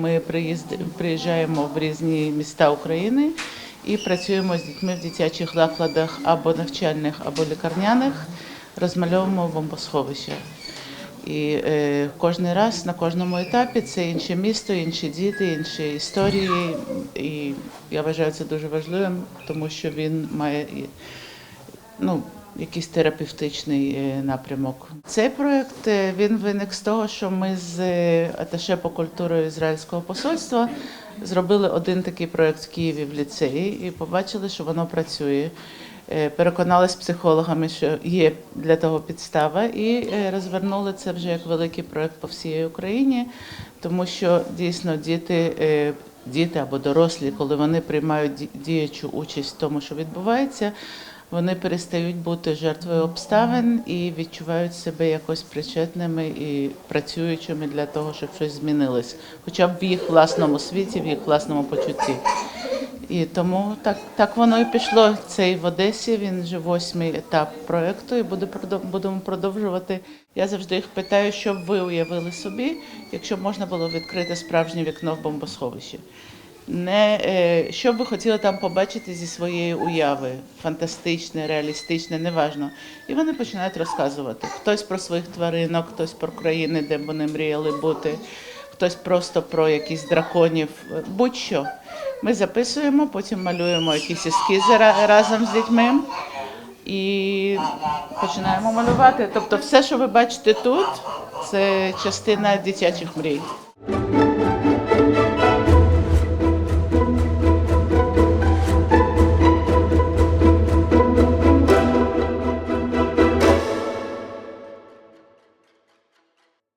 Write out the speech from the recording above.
Ми приїжджаємо в різні міста України і працюємо з дітьми в дитячих закладах або навчальних, або лікарняних, розмальовуємо бомбосховища. І е, кожен раз на кожному етапі це інше місто, інші діти, інші історії. І я вважаю це дуже важливим, тому що він має ну, якийсь терапевтичний е, напрямок. Цей проєкт е, він виник з того, що ми з е, аташе по культурі Ізраїльського посольства зробили один такий проєкт в Києві в ліцеї і побачили, що воно працює. Переконалися психологами, що є для того підстава, і розвернули це вже як великий проєкт по всій Україні, тому що дійсно діти, діти або дорослі, коли вони приймають ді- діячу участь в тому, що відбувається, вони перестають бути жертвою обставин і відчувають себе якось причетними і працюючими для того, щоб щось змінилось, хоча б в їх власному світі, в їх власному почутті. І тому так, так воно і пішло. Цей в Одесі. Він вже восьмий етап проекту, і буде будемо продовжувати. Я завжди їх питаю, що б ви уявили собі, якщо б можна було відкрити справжнє вікно в бомбосховищі. Не е, що б ви хотіли там побачити зі своєї уяви, фантастичне, реалістичне, неважно. І вони починають розказувати. Хтось про своїх тваринок, хтось про країни, де вони мріяли бути, хтось просто про якісь драконів, будь-що. Ми записуємо, потім малюємо якісь ескізи разом з дітьми і починаємо малювати. Тобто, все, що ви бачите тут, це частина дитячих мрій.